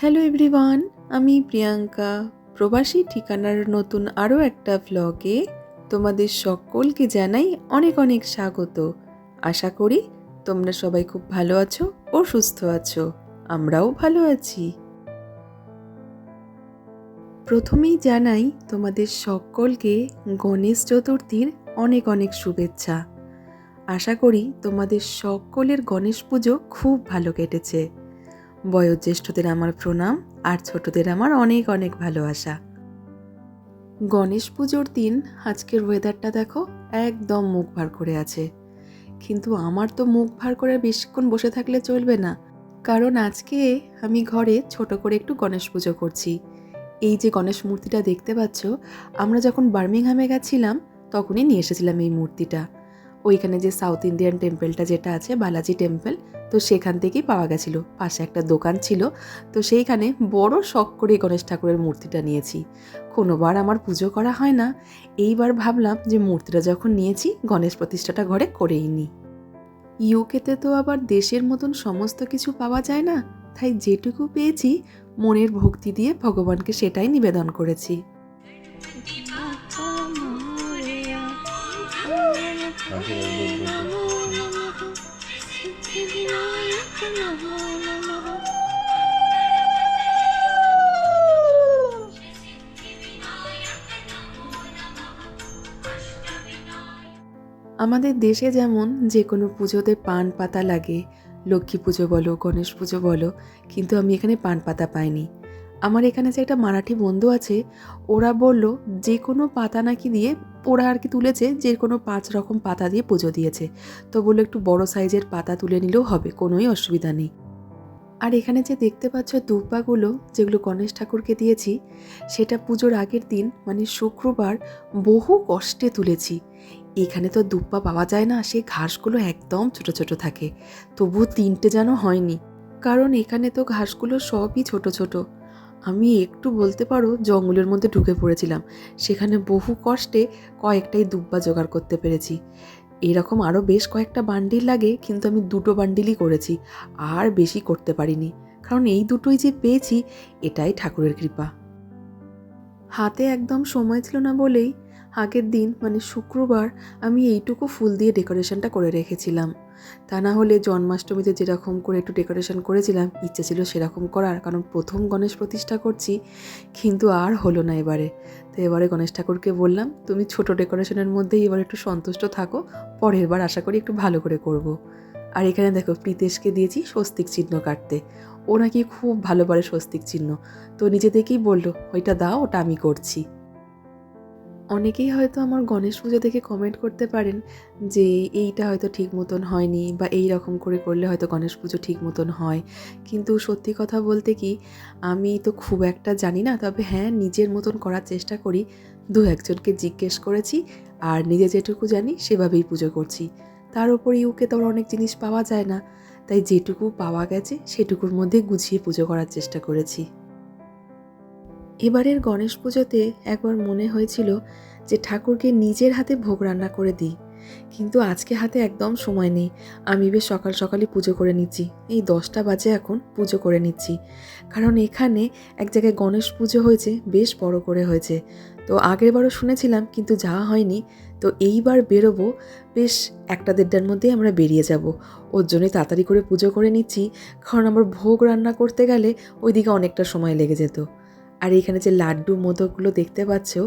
Hello everyone, আমি প্রিয়াঙ্কা। প্রবাসী ঠিকানার নতুন আরও একটা ভ্লগে তোমাদের সকলকে জানাই অনেক অনেক স্বাগত। আশা করি তোমরা সবাই খুব ভালো আছো ও সুস্থ আছো। আমরাও ভালো আছি। প্রথমেই জানাই তোমাদের সকলকে গণেশ চতুর্থীর অনেক অনেক শুভেচ্ছা। আশা করি তোমাদের সকলের গণেশ পুজো খুব ভালো কেটেছে। বয়োজ্যেষ্ঠদের আমার প্রণাম আর ছোটদের আমার অনেক অনেক ভালোবাসা। গণেশ পুজোর দিন আজকের ওয়েদারটা দেখো একদম মুখ ভার করে আছে। কিন্তু আমার তো মুখ ভার করে বেশিক্ষণ বসে থাকলে চলবে না। কারণ আজকে আমি ঘরে ছোট করে একটু গণেশ পুজো করছি। এই যে গণেশ মূর্তিটা দেখতে পাচ্ছ, আমরা যখন বার্মিংহামে গেছিলাম তখনই নিয়ে এসেছিলাম এই মূর্তিটা। ওইখানে যে সাউথ ইন্ডিয়ান টেম্পলটা যেটা আছে, বালাজি টেম্পল তো সেখান থেকেই পাওয়া গেছিল। পাশে একটা দোকান ছিল, তো সেইখানে বড় শখ করে গণেশ ঠাকুরের মূর্তিটা নিয়েছি। কোনোবার আমার পুজো করা হয় না। এইবার ভাবলাম যে মূর্তিটা যখন নিয়েছি, গণেশ প্রতিষ্ঠাটা ঘরে করেই নিই ইউকেতে তো আবার দেশের মতন সমস্ত কিছু পাওয়া যায় না, তাই যেটুকু পেয়েছি, মনের ভক্তি দিয়ে ভগবানকে সেটাই নিবেদন করেছি। আমাদের দেশে যেমন যে কোনো পুজোতে পান পাতা লাগে, লক্ষ্মী পুজো বলো, গণেশ পুজো বলো, কিন্তু আমি এখানে পান পাতা পাইনি। আমার এখানে যে একটা মারাঠি বন্ধু আছে, ওরা বলল যে কোনো পাতা নাকি দিয়ে ওরা আর কি তুলেছে, যে কোনো পাঁচ রকম পাতা দিয়ে পুজো দিয়েছে। তো বলল একটু বড় সাইজের পাতা তুলে নিলেও হবে, কোনোই অসুবিধা নেই। আর এখানে যে দেখতে পাচ্ছ দুব্বাগুলো যেগুলো গণেশ ঠাকুরকে দিয়েছি, সেটা পুজোর আগের দিন মানে শুক্রবার, বহু কষ্টে তুলেছি। এখানে তো দুব্বা পাওয়া যায় না, সেই ঘাসগুলো একদম ছোট ছোট থাকে। তবুও তিনটে যেন হয়নি। কারণ এখানে তো ঘাসগুলো সবই ছোট ছোট। আমি একটু বলতে পারো, জঙ্গলের মধ্যে ঢুকে পড়েছিলাম। সেখানে বহু কষ্টে কয়েকটাই দুব্বা জোগাড় করতে পেরেছি। এরকম আরও বেশ কয়েকটা বান্ডিল লাগে, কিন্তু আমি দুটো বান্ডিলই করেছি, আর বেশি করতে পারিনি। কারণ এই দুটোই যে পেয়েছি, এটাই ঠাকুরের কৃপা। হাতে একদম সময় ছিল না বলেই আগের দিন মানে শুক্রবার, আমি এইটুকু ফুল দিয়ে ডেকোরেশনটা করে রেখেছিলাম। তা না হলে জন্মাষ্টমীতে যেরকম করে একটু ডেকোরেশন করেছিলাম, ইচ্ছে ছিল সেরকম করার। কারণ প্রথম গণেশ প্রতিষ্ঠা করছি, কিন্তু আর হলো না এবারে। তো এবারে গণেশ ঠাকুরকে বললাম, তুমি ছোট ডেকোরেশনের মধ্যেই এবার একটু সন্তুষ্ট থাকো, পরের বার আশা করি একটু ভালো করে করব। আর এখানে দেখো, প্রীতেশকে দিয়েছি স্বস্তিক চিহ্ন কাটতে। ও নাকি খুব ভালো পারে স্বস্তিক চিহ্ন। তো নিজে থেকেই বলল, ওইটা দাও, ওটা আমি করছি। অনেকেই হয়তো আমার গণেশ পুজো দেখে কমেন্ট করতে পারেন যে এইটা হয়তো ঠিক মতন হয়নি বা এই রকম করে করলে হয়তো গণেশ পুজো ঠিক মতন হয়। কিন্তু সত্যি কথা বলতে কি, আমি তো খুব একটা জানি না, তবে হ্যাঁ নিজের মতন করার চেষ্টা করি। দু একজনকে জিজ্ঞেস করেছি আর নিজে যেটুকু জানি সেভাবেই পুজো করছি। তার উপর ইউকে তো অনেক জিনিস পাওয়া যায় না। তাই যেটুকু পাওয়া গেছে সেটুকুর মধ্যে গুছিয়ে পুজো করার চেষ্টা করেছি। এবারের গণেশ পুজোতে একবার মনে হয়েছিল যে ঠাকুরকে নিজের হাতে ভোগ রান্না করে দিই। কিন্তু আজকে হাতে একদম সময় নেই। আমি বেশ সকাল সকালই পুজো করে নিচ্ছি। এই দশটা বাজে এখন পুজো করে নিচ্ছি। কারণ এখানে এক জায়গায় গণেশ পুজো হয়েছে, বেশ বড় করে হয়েছে। তো আগের বারও শুনেছিলাম, কিন্তু যাওয়া হয়নি। তো এইবার বেরোবো, বেশ একটা দেড়টার মধ্যেই আমরা বেরিয়ে যাব। ওর জন্যই তাড়াতাড়ি করে পুজো করে নিচ্ছি। কারণ আমার ভোগ রান্না করতে গেলে ওইদিকে অনেকটা সময় লেগে যেত। আর এখানে যে লাড্ডু মোদকগুলো দেখতে পাচ্ছ,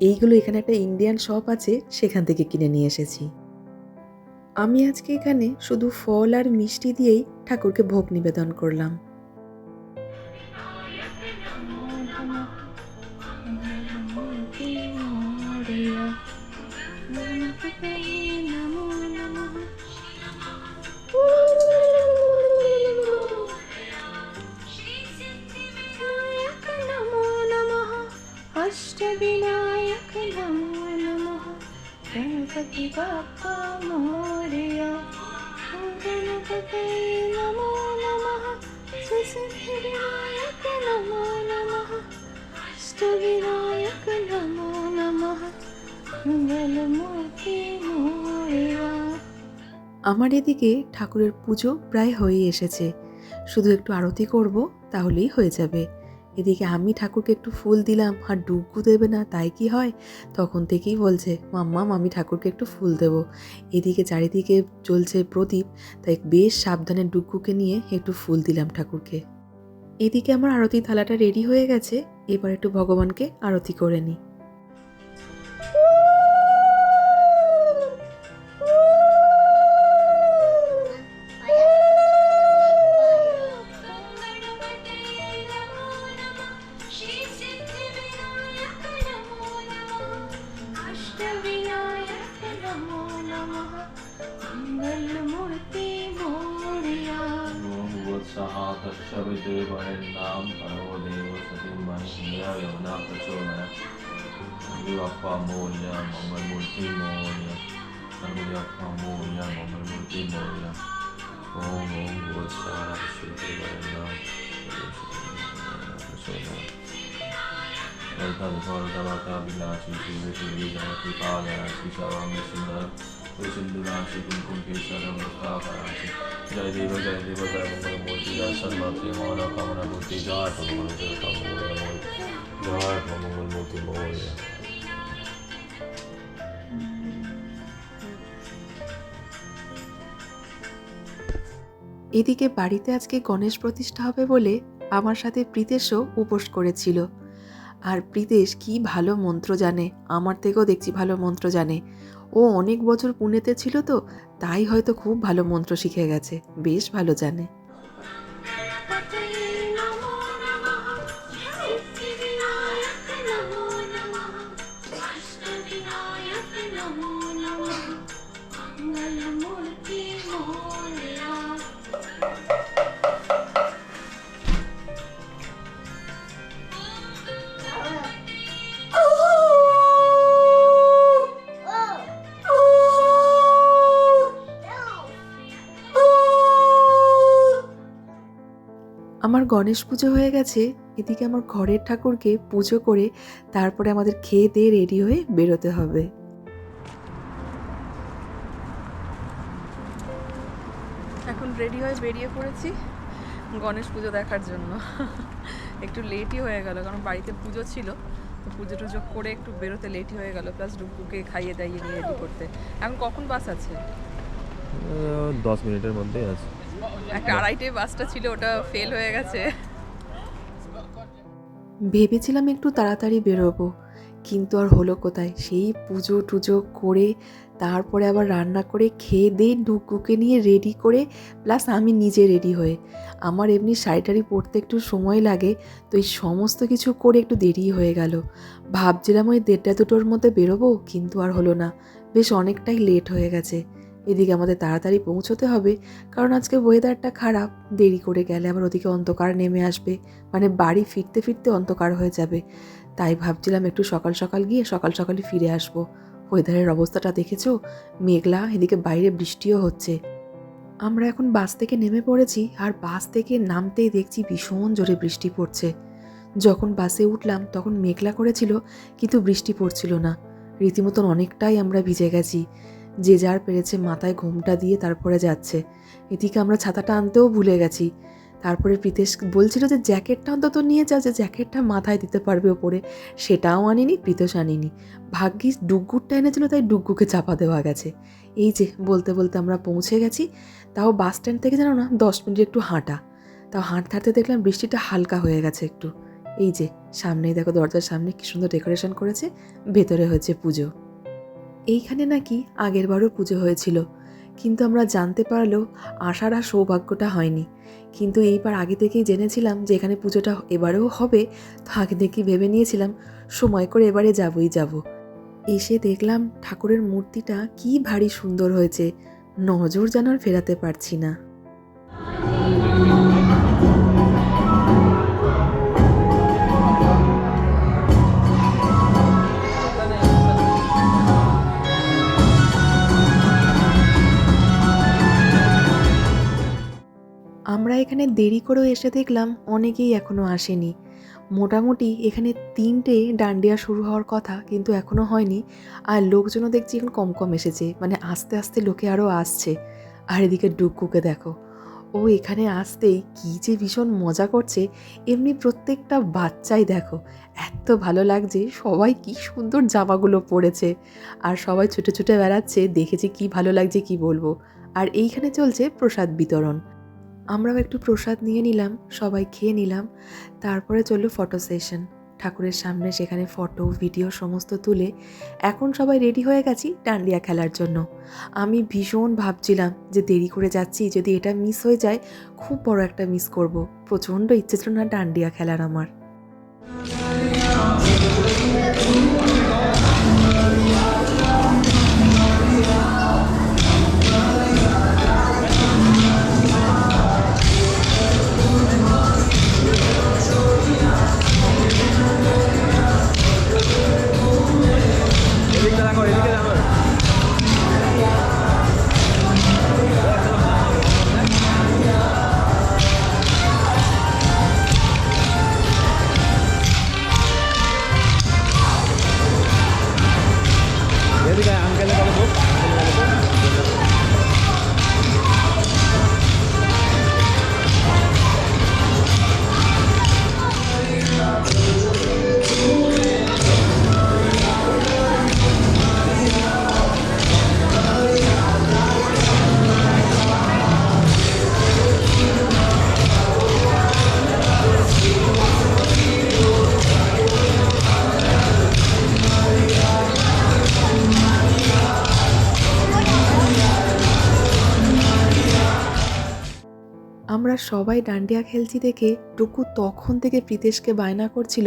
এইগুলো এখানে একটা ইন্ডিয়ান শপ আছে, সেখান থেকে কিনে নিয়ে এসেছি। আমি আজকে এখানে শুধু ফল আর মিষ্টি দিয়েই ঠাকুরকে ভোগ নিবেদন করলাম। আমার এদিকে ঠাকুরের পুজো প্রায় হয়েই এসেছে। শুধু একটু আরতি করব তাহলেই হয়ে যাবে। এদিকে আমি ঠাকুরকে একটু ফুল দিলাম, আর ডুবু দেবে না, তাই কি হয়? তখন থেকেই বলছে মাম্মাম আমি ঠাকুরকে একটু ফুল দেব। এদিকে চারিদিকে চলছে প্রদীপ, তাই বেশ সাবধানে ডুগুকে নিয়ে একটু ফুল দিলাম ঠাকুরকে। এদিকে আমার আরতি থালাটা রেডি হয়ে গেছে, এবার একটু ভগবানকে আরতি করে নিই। मोया मोहनमूर्ति मोया ओम ओम भूतसार माता विलासी शिवे शिवे जगति पालयासी शवामि सुंदरम सिंधुराशि कुमकुम केसरम मुक्तापराशि जय देव जय देव जय मंगल मूर्ति जय सन्मात्री मौन कमल मूर्ति जय मंगल मूर्ति जय मंगल मूर्ति मौर्य এদিকে বাড়িতে আজকে গণেশ প্রতিষ্ঠা হবে বলে আমার সাথে প্রীতেশও উপোস করেছিল। আর প্রীতেশ কি ভালো মন্ত্র জানে, আমার থেকেও দেখছি ভালো মন্ত্র জানে। ও অনেক বছর পুনেতে ছিল তো, তাই হয়তো খুব ভালো মন্ত্র শিখে গেছে, বেশ ভালো জানে। আমার গণেশ পুজো হয়ে গেছে এদিকে আমার ঘরের ঠাকুরকে পুজো করে তারপরে আমাদের খেয়ে দিয়ে রেডি হয়ে বেরোতে হবে। এখন রেডি হয়ে বেরিয়ে পড়েছি গণেশ পুজো দেখার জন্য। একটু লেটই হয়ে গেল কারণ বাড়িতে পুজো ছিল তো পুজো টুজো করে একটু বেরোতে লেটই হয়ে গেল প্লাস ডুবুকে খাইয়ে দাইয়ে নিয়ে রেডি করতে। এখন কখন বাস আছে? দশ মিনিটের মধ্যেই আছে। একটা আড়াইটে বাসটা ছিল, ওটা ফেল হয়ে গেছে। ভেবেছিলাম একটু তাড়াতাড়ি বেরোবো, কিন্তু আর হলো কোথায়? সেই পুজো টুজো করে, তারপরে আবার রান্না করে খেয়ে দিয়ে ডুকুকে নিয়ে রেডি করে প্লাস আমি নিজে রেডি হয়ে। আমার এমনি শাড়ি টাড়ি পরতে একটু সময় লাগে, তো এই সমস্ত কিছু করে একটু দেরি হয়ে গেল। ভাবছিলাম ওই দেড়টা দুটোর মধ্যে বেরোবো, কিন্তু আর হলো না। বেশ অনেকটাই লেট হয়ে গেছে। এদিকে আমাদের তাড়াতাড়ি পৌঁছতে হবে, কারণ আজকে ওয়েদারটা খারাপ। দেরি করে গেলে আবার ওদিকে অন্ধকার নেমে আসবে মানে বাড়ি ফিরতে ফিরতে অন্ধকার হয়ে যাবে। তাই ভাবছিলাম একটু সকাল সকাল গিয়ে সকাল সকালই ফিরে আসব। ওয়েদারের অবস্থাটা দেখেছ? মেঘলা, এদিকে বাইরে বৃষ্টিও হচ্ছে। আমরা এখন বাস থেকে নেমে পড়েছি, আর বাস থেকে নামতেই দেখছি ভীষণ জোরে বৃষ্টি পড়ছে। যখন বাসে উঠলাম, তখন মেঘলা করেছিল, কিন্তু বৃষ্টি পড়ছিল না। রীতিমতন অনেকটাই আমরা ভিজে গেছি। যে যার পেরেছে মাথায় ঘোমটা দিয়ে তারপরে যাচ্ছে। এদিকে আমরা ছাতাটা আনতেও ভুলে গেছি। তারপরে প্রীতেশ বলছিল যে জ্যাকেটটা অন্তত নিয়ে যাও যে জ্যাকেটটা মাথায় দিতে পারবে ওপরে। সেটাও আনিনি প্রীতেশ আনিনি। ভাগ্যিস ডুগ্গুরটা এনেছিল, তাই ডুগ্গুকে চাপা দেওয়া গেছে। এই যে, বলতে বলতে আমরা পৌঁছে গেছি। তাও বাস স্ট্যান্ড থেকে জানো না, দশ মিনিট একটু হাঁটা। তাও হাঁটতে হাঁটতে দেখলাম বৃষ্টিটা হালকা হয়ে গেছে একটু। এই যে, সামনেই দেখো দরজার সামনে কি সুন্দর ডেকোরেশন করেছে। ভেতরে হয়েছে পুজো। এইখানে নাকি আগেরবারও পুজো হয়েছিল, কিন্তু আমরা জানতে পারলেও আসার আর সৌভাগ্যটা হয়নি। কিন্তু এইবার আগে থেকেই জেনেছিলাম যে এখানে পুজোটা এবারেও হবে, তো আগে থেকেই ভেবে নিয়েছিলাম সময় করে এবারে যাবই যাব। এসে দেখলাম ঠাকুরের মূর্তিটা কি ভারী সুন্দর হয়েছে, নজর যেন আর ফেরাতে পারছি না। এখানে দেরি করেও এসে দেখলাম অনেকেই এখনও আসেনি। মোটামুটি এখানে তিনটে ডান্ডিয়া শুরু হওয়ার কথা কিন্তু এখনও হয়নি। আর লোকজনও দেখছি এখন কম কম এসেছে মানে আস্তে আস্তে লোকে আরও আসছে। আর এদিকে ডুকুকে দেখো, ও এখানে আসতেই কী যে ভীষণ মজা করছে। এমনি প্রত্যেকটা বাচ্চাই দেখো, এত ভালো লাগছে, সবাই কি সুন্দর জামাগুলো পরেছে। আর সবাই ছুটে ছুটে বেড়াচ্ছে, দেখেছে কি ভালো লাগছে কি বলব। আর এইখানে চলছে প্রসাদ বিতরণ। আমরাও একটু প্রসাদ নিয়ে নিলাম, সবাই খেয়ে নিলাম। তারপরে চলল ফটো সেশন ঠাকুরের সামনে সেখানে ফটো ভিডিও সমস্ত তুলে এখন সবাই রেডি হয়ে গেছি ডান্ডিয়া খেলার জন্য। আমি ভীষণ ভাবছিলাম যে দেরি করে যাচ্ছি, যদি এটা মিস হয়ে যায়, খুব বড় একটা মিস করব। প্রচণ্ড ইচ্ছে ছিল না ডান্ডিয়া খেলার আমার। সবাই ডান্ডিয়া খেলছি দেখে টুকু তখন থেকে প্রীতেশকে বায়না করছিল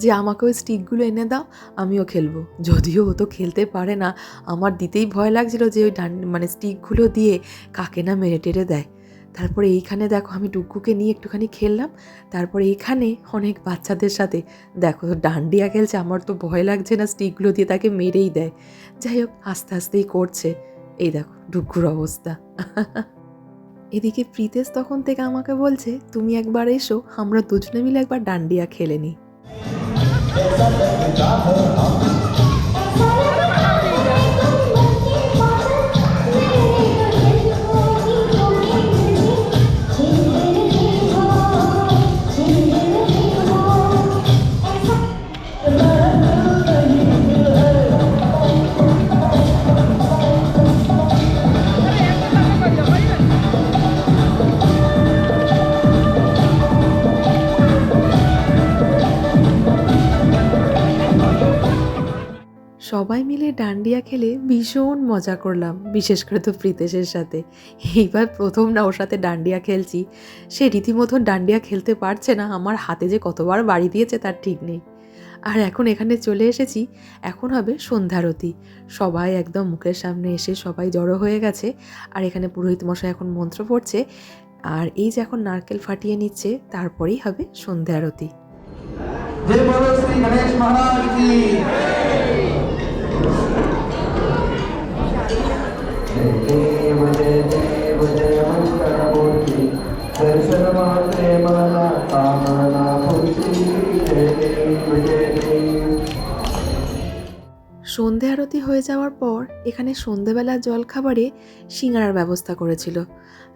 যে আমাকে ওই স্টিকগুলো এনে দাও, আমিও খেলব। যদিও ও তো খেলতে পারে না, আমার দিতেই ভয় লাগছিল যে ওই ডান মানে স্টিকগুলো দিয়ে কাকে না মেরে টেরে দেয়। তারপরে এইখানে দেখো আমি ডুকুকে নিয়ে একটুখানি খেললাম, তারপরে এইখানে অনেক বাচ্চাদের সাথে, দেখো ডান্ডিয়া খেলছে, আমার তো ভয় লাগছে না স্টিকগুলো দিয়ে তাকে মেরেই দেয়। যাই হোক, আস্তে আস্তেই করছে। এই দেখো ডুকুর অবস্থা। এদিকে প্রীতেশ তখন থেকে আমাকে বলছে, তুমি একবার এসো, আমরা দুজনে মিলে একবার ডান্ডিয়া খেলে নিই সবাই মিলে ডান্ডিয়া খেলে ভীষণ মজা করলাম, বিশেষ করে তো প্রীতেশের সাথে। এইবার প্রথম না ওর সাথে ডান্ডিয়া খেলছি। সে রীতিমতন ডান্ডিয়া খেলতে পারছে না, আমার হাতে যে কতবার বাড়ি দিয়েছে তার ঠিক নেই। আর এখন এখানে চলে এসেছি, এখন হবে সন্ধ্যারতি সবাই একদম মুখের সামনে এসে সবাই জড়ো হয়ে গেছে, আর এখানে পুরোহিত মশাই এখন মন্ত্র পড়ছে। আর এই যে এখন নারকেল ফাটিয়ে নিচ্ছে, তারপরেই হবে সন্ধ্যারতি জয় বলো শ্রী গণেশ মহারাজ, কি? সন্ধে আরতি হয়ে যাওয়ার পর এখানে সন্ধেবেলা জলখাবারে সিঙ্গারার ব্যবস্থা করেছিল।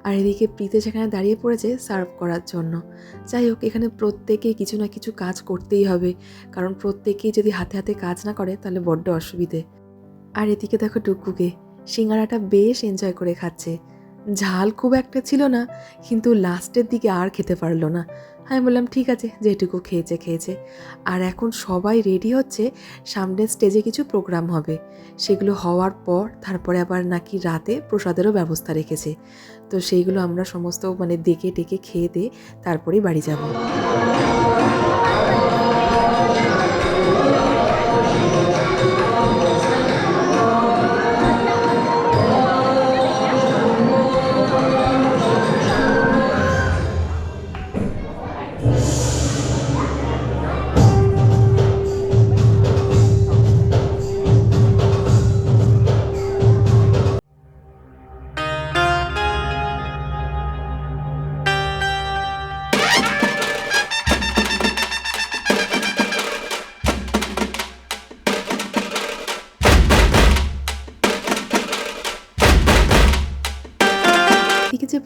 আর এদিকে প্রীতে সেখানে দাঁড়িয়ে পড়েছে সার্ভ করার জন্য। যাই হোক, এখানে প্রত্যেকে কিছু না কিছু কাজ করতেই হবে। কারণ প্রত্যেকেই যদি হাতে হাতে কাজ না করে, তাহলে বড্ড অসুবিধে। আর এদিকে দেখো টুকুকে। সিঙ্গারাটা বেশ এনজয় করে খাচ্ছে। ঝাল খুব একটা ছিল না, কিন্তু লাস্টের দিকে আর খেতে পারল না। আমি বললাম, ঠিক আছে, যেটুকু খেয়েছে খেয়েছে। আর এখন সবাই রেডি হচ্ছে সামনের স্টেজে কিছু প্রোগ্রাম হবে। সেগুলো হওয়ার পর তারপরে আবার নাকি রাতে প্রসাদেরও ব্যবস্থা রেখেছে। তো সেইগুলো আমরা সমস্ত মানে দেখে টেকে খেয়ে দিয়ে তারপরেই বাড়ি যাব।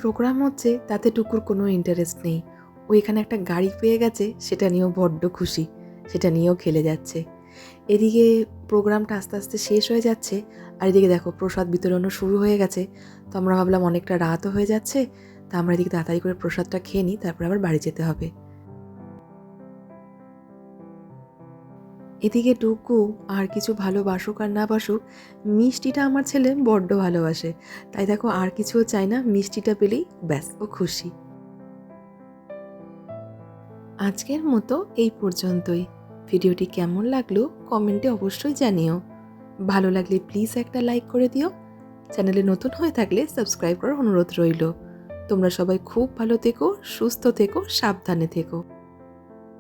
প্রোগ্রাম হচ্ছে, তাতে টুকুর কোনো ইন্টারেস্ট নেই। ও এখানে একটা গাড়ি পেয়ে গেছে, সেটা নিয়েও বড্ড খুশি, সেটা নিয়েও খেলে যাচ্ছে। এদিকে প্রোগ্রামটা আস্তে আস্তে শেষ হয়ে যাচ্ছে, আর এদিকে দেখো প্রসাদ বিতরণও শুরু হয়ে গেছে। তো আমরা ভাবলাম অনেকটা রাতও হয়ে যাচ্ছে, তা আমরা এদিকে তাড়াতাড়ি করে প্রসাদটা খেয়ে নিই, তারপর আবার বাড়ি যেতে হবে। এদিকে টুকু আর কিছু ভালোবাসুক আর না বাসুক, মিষ্টিটা আমার ছেলে বড্ড ভালোবাসে। তাই দেখো আর কিছুও চাই না, মিষ্টিটা পেলেই ব্যাস, ও খুশি। আজকের মতো এই পর্যন্তই। ভিডিওটি কেমন লাগল কমেন্টে অবশ্যই জানিও। ভালো লাগলে প্লিজ একটা লাইক করে দিও। চ্যানেলে নতুন হয়ে থাকলে সাবস্ক্রাইব করার অনুরোধ রইল। তোমরা সবাই খুব ভালো থেকো, সুস্থ থেকো, সাবধানে থেকো।